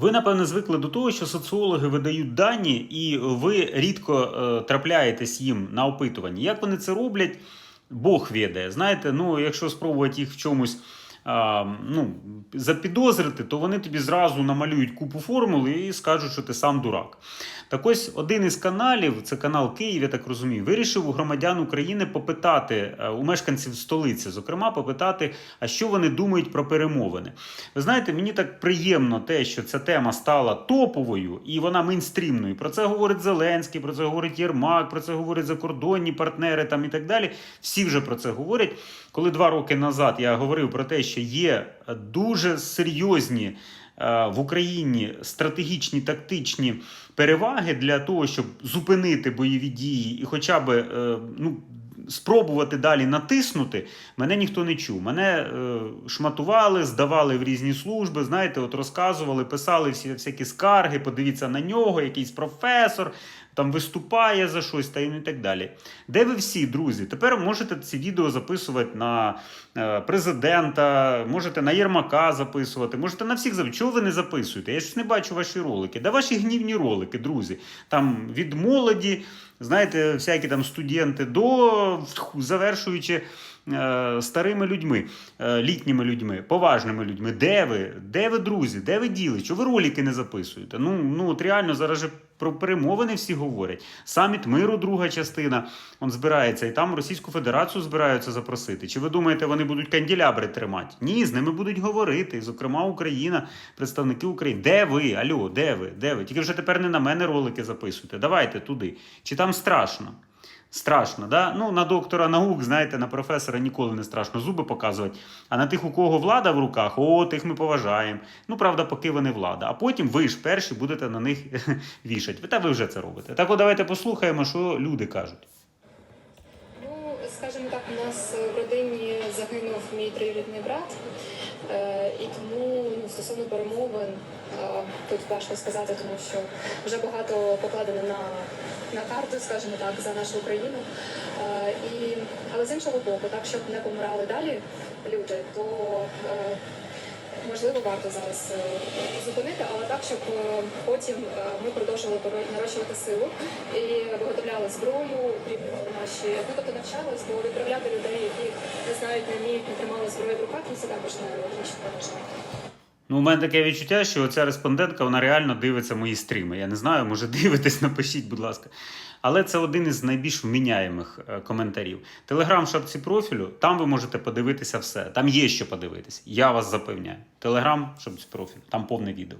Ви, напевно, звикли до того, що соціологи видають дані, і ви рідко е, трапляєтесь їм на опитуванні. Як вони це роблять, Бог відає. Знаєте, ну, якщо спробувати їх в чомусь ну, запідозрити, то вони тобі зразу намалюють купу формул і скажуть, що ти сам дурак. Так ось один із каналів, це канал Київ, я так розумію, вирішив у громадян України попитати е, у мешканців столиці, зокрема, попитати, а що вони думають про перемовини. Ви знаєте, мені так приємно те, що ця тема стала топовою і вона мейнстрімною. Про це говорить Зеленський, про це говорить Єрмак, про це говорять закордонні партнери там і так далі. Всі вже про це говорять. Коли два роки назад я говорив про те, що є е, дуже серйозні е, в Україні стратегічні тактичні переваги для того, щоб зупинити бойові дії і хоча б е, ну, спробувати далі натиснути, мене ніхто не чув. Мене шматували, здавали в різні служби, знаєте, от розказували, писали всі всякі скарги, подивіться на нього, якийсь професор. Там виступає за щось та і так далі. Де ви всі, друзі? Тепер можете ці відео записувати на е, президента, можете на Єрмака записувати, можете на всіх записувати. Чого ви не записуєте? Я ж не бачу ваші ролики. Да ваші гнівні ролики, друзі. Там від молоді, знаєте, всякі там студенти до завершуючи старими людьми, е, літніми людьми, поважними людьми. Де ви? Де ви, друзі? Де ви діли? Чого ви ролики не записуєте? Ну, ну от реально зараз же про перемовини всі говорять. Саміт миру, друга частина, он збирається, і там Російську Федерацію збираються запросити. Чи ви думаєте, вони будуть канділябри тримати? Ні, з ними будуть говорити. Зокрема, Україна, представники України. Де ви? Алло, де ви? Де ви? Тільки вже тепер не на мене ролики записуйте. Давайте туди. Чи там страшно? Страшно, да? Ну, на доктора наук, знаєте, на професора ніколи не страшно зуби показувати. А на тих, у кого влада в руках, о, тих ми поважаємо. Ну, правда, поки вони влада. А потім ви ж перші будете на них вішати. Та ви вже це робите. Так от давайте послухаємо, що люди кажуть. Ну, скажімо так, у нас в родині загинув мій троюрідний брат, Е, і тому ну, стосовно перемовин е, тут важко сказати, тому що вже багато покладено на, на карту, скажімо так, за нашу Україну. Е, І, але з іншого боку, так щоб не помирали далі люди, то е, можливо варто зараз е, зупинити, але так, щоб е, потім е, ми продовжували нарощувати силу і виготовляли зброю, наші ну, тобто навчались, бо відправляти людей, які не знають, не вміють, не тримали зброю в руках, ну, це також не логічно. Ну, у мене таке відчуття, що ця респондентка вона реально дивиться мої стріми. Я не знаю, може дивитесь, напишіть, будь ласка. Але це один із найбільш вміняємих е, коментарів. Телеграм в шапці профілю, там ви можете подивитися все. Там є що подивитись. Я вас запевняю. Телеграм шапці профілю, там повне відео.